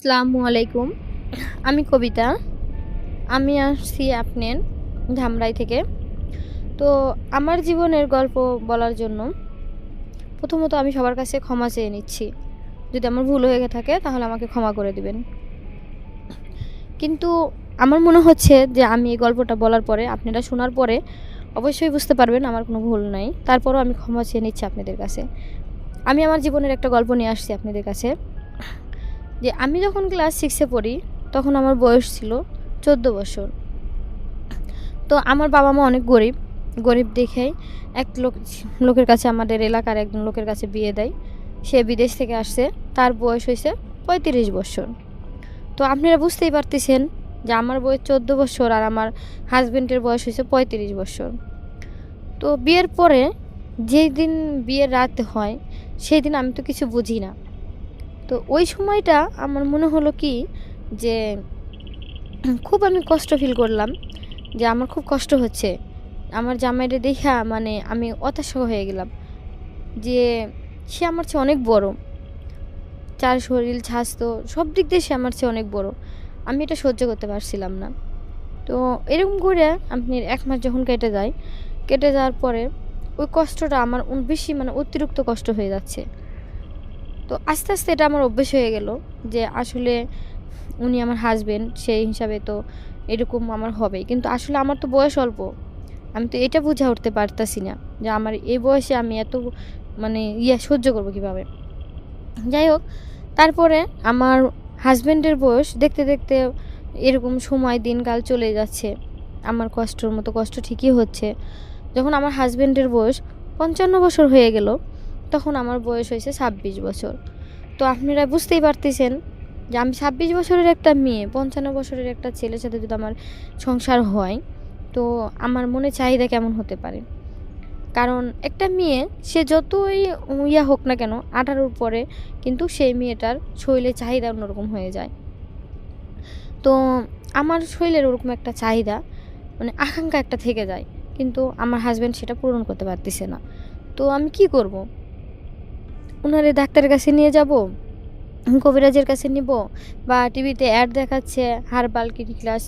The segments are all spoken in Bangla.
আসসালামু আলাইকুম। আমি কবিতা। আমি আসছি আপনার ধামরাই থেকে। তো আমার জীবনের গল্প বলার জন্য প্রথমত আমি সবার কাছে ক্ষমা চেয়ে নিচ্ছি। যদি আমার ভুল হয়ে থাকে তাহলে আমাকে ক্ষমা করে দিবেন। কিন্তু আমার মনে হচ্ছে যে আমি এই গল্পটা বলার পরে, আপনারা শোনার পরে অবশ্যই বুঝতে পারবেন আমার কোনো ভুল নাই। তারপরও আমি ক্ষমা চেয়ে নিচ্ছি আপনাদের কাছে। আমি আমার জীবনের একটা গল্প নিয়ে আসছি আপনাদের কাছে। যে আমি যখন ক্লাস সিক্সে পড়ি, তখন আমার বয়স ছিল চোদ্দ বছর। তো আমার বাবা মা অনেক গরিব গরিব দেখেই এক লোক, লোকের কাছে আমাদের এলাকার একজন লোকের কাছে বিয়ে দেয়। সে বিদেশ থেকে আসছে, তার বয়স হয়েছে পঁয়ত্রিশ বছর। তো আপনারা বুঝতেই পারতেছেন যে আমার বয়স চোদ্দ বছর আর আমার হাজব্যান্ডের বয়স হয়েছে পঁয়ত্রিশ বছর। তো বিয়ের পরে যেই দিন বিয়ের রাত হয়, সেই দিন আমি তো কিছু বুঝি না। তো ওই সময়টা আমার মনে হলো কি যে, খুব আমি কষ্ট ফিল করলাম যে আমার খুব কষ্ট হচ্ছে। আমার জামাইটা দেখা মানে আমি হতাশ হয়ে গেলাম যে সে আমার চেয়ে অনেক বড়। চার শরীর, স্বাস্থ্য সব দিক দিয়ে সে আমার চেয়ে অনেক বড়। আমি এটা সহ্য করতে পারছিলাম না। তো এরকম করে আপনি এক মাস যখন কেটে যায়, কেটে যাওয়ার পরে ওই কষ্টটা আমার বেশি মানে অতিরিক্ত কষ্ট হয়ে যাচ্ছে। তো আস্তে আস্তে এটা আমার অভ্যেস হয়ে গেল যে আসলে উনি আমার হাজবেন্ড সেই হিসাবে তো এরকম আমার হবে কিন্তু আসলে আমার তো বয়স অল্প। আমি তো এটা বুঝে উঠতে পারতাছি না যে আমার এই বয়সে আমি এত মানে ইয়া সহ্য করব কীভাবে। যাই হোক, তারপরে আমার হাজব্যান্ডের বয়স দেখতে দেখতে এরকম সময়, দিনকাল চলে যাচ্ছে। আমার কষ্টর মতো কষ্ট ঠিকই হচ্ছে। যখন আমার হাজব্যান্ডের বয়স পঞ্চান্ন বছর হয়ে গেল তখন আমার বয়স হয়েছে ছাব্বিশ বছর। তো আপনারা বুঝতেই পারতেছেন যে আমি ছাব্বিশ বছরের একটা মেয়ে, পঞ্চান্ন বছরের একটা ছেলের সাথে যদি আমার সংসার হয়, তো আমার মনে চাহিদা কেমন হতে পারে? কারণ একটা মেয়ে, সে যতই ইয়া হোক না কেন, আঠারোর পরে কিন্তু সেই মেয়েটার শরীরের চাহিদা অন্যরকম হয়ে যায়। তো আমার শরীরের ওরকম একটা চাহিদা মানে আকাঙ্ক্ষা একটা থেকে যায়, কিন্তু আমার হাজব্যান্ড সেটা পূরণ করতে পারতেছে না। তো আমি কি করব? ওনারে ডাক্তারের কাছে নিয়ে যাব, কবিরাজের কাছে নিব, বা টিভিতে অ্যাড দেখাচ্ছে, হারবাল, কিডনি ক্লাস,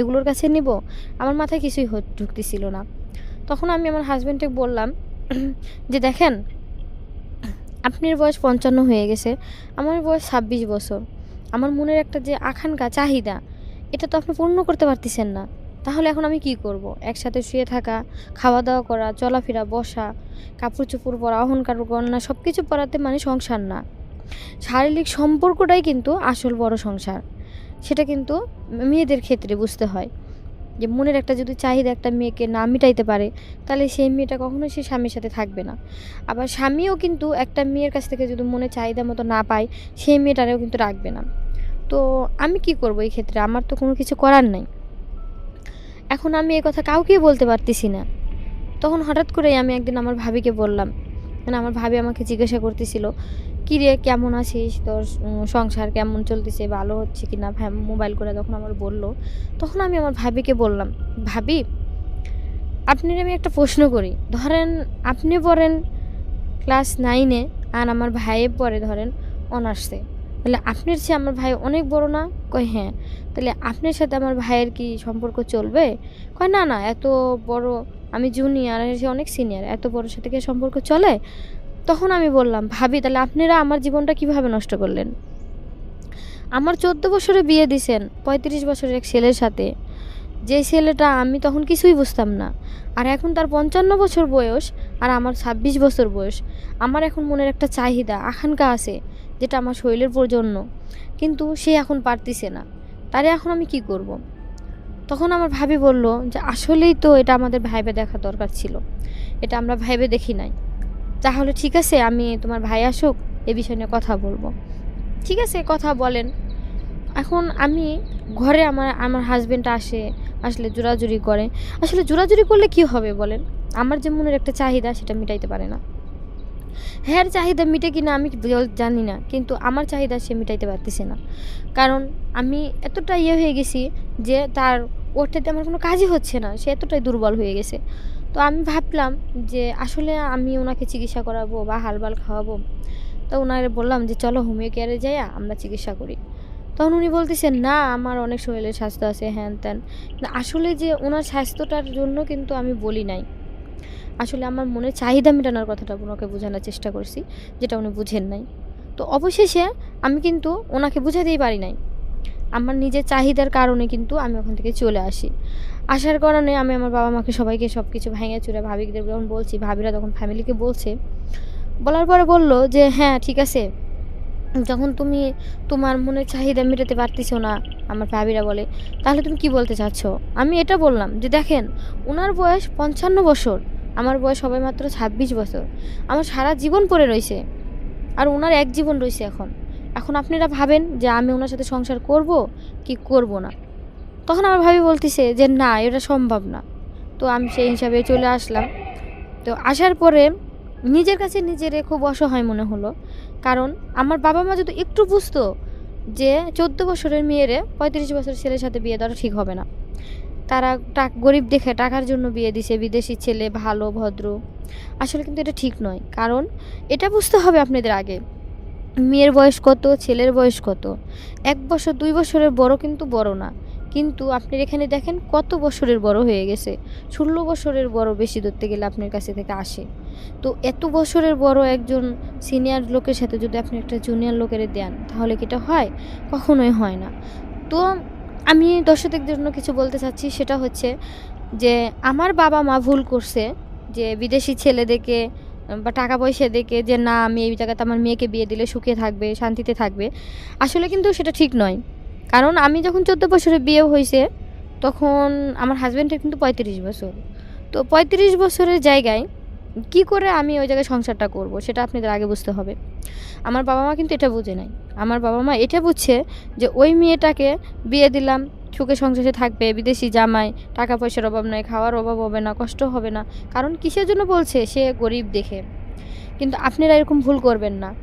এগুলোর কাছে নিব। আমার মাথায় কিছুই ঢুকতেছিল না। তখন আমি আমার হাজব্যান্ডকে বললাম, যে দেখেন, আপনার বয়স পঞ্চান্ন হয়ে গেছে, আমার বয়স ছাব্বিশ বছর। আমার মনের একটা যে আকাঙ্ক্ষা, চাহিদা, এটা তো আপনি পূর্ণ করতে পারতেছেন না। তাহলে এখন আমি কি করব? একসাথে শুয়ে থাকা খাওয়া দাওয়া করা, চলাফেরা, বসা কাপড় চোপড় পরা, অহংকার গণনা সব কিছু পরাতে মানে সংসার না। শারীরিক সম্পর্কটাই কিন্তু আসল বড় সংসার। সেটা কিন্তু মেয়েদের ক্ষেত্রে বুঝতে হয়। যে মনের একটা যদি চাহিদা একটা মেয়েকে না মিটাইতে পারে, তাহলে সেই মেয়েটা কখনোই সে স্বামীর সাথে থাকবে না। আবার স্বামীও কিন্তু একটা মেয়ের কাছ থেকে যদি মনে চাহিদা মতো না পায়, সেই মেয়েটারেও কিন্তু রাখবে না। তো আমি কি করব এই ক্ষেত্রে? আমার তো কোনো কিছু করার নাই। এখন আমি এই কথা কাউকেই বলতে পারতেছি না। তখন হঠাৎ করেই আমি একদিন আমার ভাবিকে বললাম মানে আমার ভাবি আমাকে জিজ্ঞাসা করতেছিল, কী রে, কেমন আছিস? তোর সংসার কেমন চলতেছে? ভালো হচ্ছে কি না মোবাইল করে তখন আমার বলল। তখন আমি আমার ভাবিকে বললাম, ভাবি, আপনার আমি একটা প্রশ্ন করি। ধরেন আপনি পড়েন ক্লাস নাইনে আর আমার ভাইয়ে পড়ে ধরেন অনার্সে তাহলে আপনার চেয়ে আমার ভাই অনেক বড় না? কয় হ্যাঁ। তাহলে আপনার সাথে আমার ভাইয়ের কি সম্পর্ক চলবে? কয়, না না, এত বড়, আমি জুনিয়র আর সে অনেক সিনিয়র এত বড় সাথে কি সম্পর্ক চলে? তখন আমি বললাম, ভাবি, তাহলে আপনারা আমার জীবনটা কীভাবে নষ্ট করলেন? আমার চোদ্দ বছরে বিয়ে দিছেন, পঁয়ত্রিশ বছরের এক ছেলের সাথে। যে ছেলেটা আমি তখন কিছুই বুঝতাম না। আর এখন তার পঞ্চান্ন বছর বয়স আর আমার ছাব্বিশ বছর বয়স। আমার এখন মনের একটা চাহিদা, আকাঙ্ক্ষা আছে। যেটা আমার শরীরের প্রজন্য। কিন্তু সে এখন পারতিছে না। তারে এখন আমি কি করব। তখন আমার ভাবি বলল যে, আসলেই তো এটা আমাদের ভাইবে দেখা দরকার ছিল। এটা আমরা ভাইবে দেখি নাই। তাহলে ঠিক আছে, আমি তোমার ভাই আসুক, এ বিষয় নিয়ে কথা বলব। ঠিক আছে, কথা বলেন। এখন আমি ঘরে আমার আমার হাজবেন্ড আসে, আসলে জোরাজুরি করে। আসলে জোরাজুরি করলে কি হবে বলেন? আমার যে মনের একটা চাহিদা, সেটা মিটাইতে পারে না। হ্যাঁ চাহিদা মিটে কিনা আমি জানি না, কিন্তু আমার চাহিদা সে মিটাইতে পারতেছে না। কারণ আমি এতটা ইয়ে হয়ে গেছি যে তার ওরটাতে আমার কোনো কাজই হচ্ছে না, সে এতটাই দুর্বল হয়ে গেছে। তো আমি ভাবলাম যে আসলে আমি ওনাকে চিকিৎসা করাবো বা হালবাল খাওয়াবো। তো ওনারে বললাম যে, চলো হোমিও কেয়ারে যাইয়া আমরা চিকিৎসা করি। তখন উনি বলতেছেন, না, আমার অনেক শরীরের স্বাস্থ্য আছে, হ্যান ত্যান। আসলে যে ওনার স্বাস্থ্যটার জন্য কিন্তু আমি বলি নাই। আসলে আমার মনে চাহিদা মেটানোর কথাটা ওনাকে বোঝানোর চেষ্টা করছি, যেটা উনি বুঝেন নাই। তো অবশেষে আমি কিন্তু ওনাকে বুঝাতেই পারি নাই। আমার নিজের চাহিদার কারণে কিন্তু আমি ওখান থেকে চলে আসি। আসার কারণে আমি আমার বাবা মাকে সবাইকে সব কিছু ভেঙে চুরে ভাবিদের যখন বলছি, ভাবিরা তখন ফ্যামিলিকে বলছে। বলার পরে বলল যে হ্যাঁ ঠিক আছে। যখন তুমি তোমার মনের চাহিদা মেটাতে পারতেছো না আমার ভাবিরা বলে, তাহলে তুমি কি বলতে চাচ্ছ? আমি এটা বললাম যে, দেখেন ওনার বয়স পঞ্চান্ন বছর, আমার বয়স সবাই মাত্র ছাব্বিশ বছর। আমার সারা জীবন পড়ে রয়েছে আর ওনার এক জীবন রয়েছে এখন। এখন আপনারা ভাবেন যে, আমি ওনার সাথে সংসার করব কি করব না? তখন আমার ভাবি বলতেছে যে, না, এটা সম্ভব না। তো আমি সেই হিসাবে চলে আসলাম। তো আসার পরে নিজের কাছে নিজের খুব অসহায় মনে হলো। কারণ আমার বাবা মা যদি একটু বুঝতো যে চোদ্দ বছরের মেয়েরে পঁয়ত্রিশ বছর ছেলের সাথে বিয়ে দেওয়া ঠিক হবে না। তারা টাক গরিব দেখে টাকার জন্য বিয়ে দিছে, বিদেশি ছেলে, ভালো, ভদ্র। আসলে কিন্তু এটা ঠিক নয়। কারণ এটা বুঝতে হবে আপনাদের আগে। মেয়ের বয়স কত, ছেলের বয়স কত? এক বছর, দুই বছরের বড় কিন্তু বড় না। কিন্তু আপনি এখানে দেখেন কত বছরের বড় হয়ে গেছে। ষোলো বছরের বড় বেশি ধরতে গেলে আপনার কাছে থেকে আসে। তো এত বছরের বড় একজন সিনিয়র লোকের সাথে যদি আপনি একটা জুনিয়র লোকের দেন, তাহলে কি এটা হয়? কখনোই হয় না। তো আমি দর্শকদের জন্য কিছু বলতে চাচ্ছি, সেটা হচ্ছে যে আমার বাবা মা ভুল করছে যে বিদেশি ছেলেদেরকে বা টাকা পয়সা দেখে যে না, আমি এই জায়গাতে আমার মেয়েকে বিয়ে দিলে সুখে থাকবে, শান্তিতে থাকবে। আসলে কিন্তু সেটা ঠিক নয়। কারণ আমি যখন চোদ্দ বছরে বিয়ে হয়েছে, তখন আমার হাজব্যান্ডের কিন্তু পঁয়ত্রিশ বছর। তো পঁয়ত্রিশ বছরের জায়গায় কি করে আমি ওই জায়গায় সংসারটা করব? সেটা আপনাদের আগে বুঝতে হবে। আমার বাবা মা কিন্তু এটা বুঝে নাই। আমার বাবা মা এটা বুঝছে যে ওই মেয়েটাকে বিয়ে দিলাম, সুখে সংসারে থাকবে, বিদেশি জামাই টাকা পয়সার অভাব নয় খাওয়ার অভাব হবে না, কষ্ট হবে না। কারণ কিসের জন্য বলছে? সে গরিব দেখে। কিন্তু আপনারা এরকম ভুল করবেন না।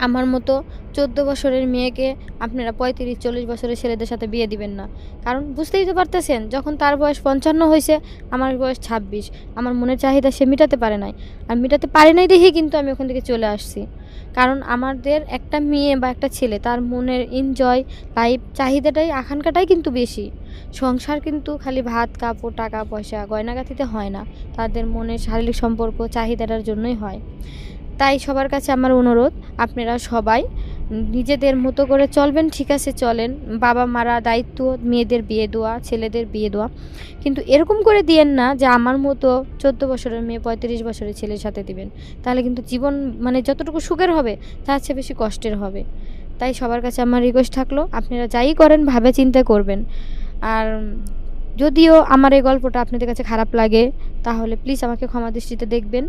আমার মতো চোদ্দ বছরের মেয়েকে আপনারা পঁয়ত্রিশ, চল্লিশ বছরের ছেলেদের সাথে বিয়ে দিবেন না। কারণ বুঝতেই তো পারতেছেন, যখন তার বয়স পঞ্চান্ন হয়েছে, আমার বয়স ছাব্বিশ। আমার মনের চাহিদা সে মেটাতে পারে নাই। আর মেটাতে পারে নাই দেখেই কিন্তু আমি ওখান থেকে চলে আসছি। কারণ আমাদের একটা মেয়ে বা একটা ছেলে, তার মনের এনজয় লাইফ চাহিদাটাই, আকাঙ্ক্ষাটাই কিন্তু বেশি। সংসার কিন্তু খালি ভাত, কাপড়, টাকা, পয়সা গয়নাগাতিতে হয় না। তাদের মনের শারীরিক সম্পর্ক চাহিদাটার জন্যই হয়। তাই সবার কাছে আমার অনুরোধ, আপনারা সবাই নিজেদের মতো করে চলবেন, ঠিক আছে, চলেন। বাবা মারা দায়িত্ব, মেয়েদের বিয়ে দেওয়া, ছেলেদের বিয়ে দেওয়া। কিন্তু এরকম করে দিয়েন না যে আমার মতো চোদ্দ বছরের মেয়ে, পঁয়ত্রিশ বছরের ছেলের সাথে দিবেন। তাহলে কিন্তু জীবন মানে যতটুকু সুখের হবে, তার চেয়ে বেশি কষ্টের হবে। তাই সবার কাছে আমার রিকোয়েস্ট থাকল, আপনারা যাই করেন, ভাবে চিন্তা করবেন। আর যদিও আমার এই গল্পটা আপনাদের কাছে খারাপ লাগে, তাহলে প্লিজ আমাকে ক্ষমা দৃষ্টিতে দেখবেন।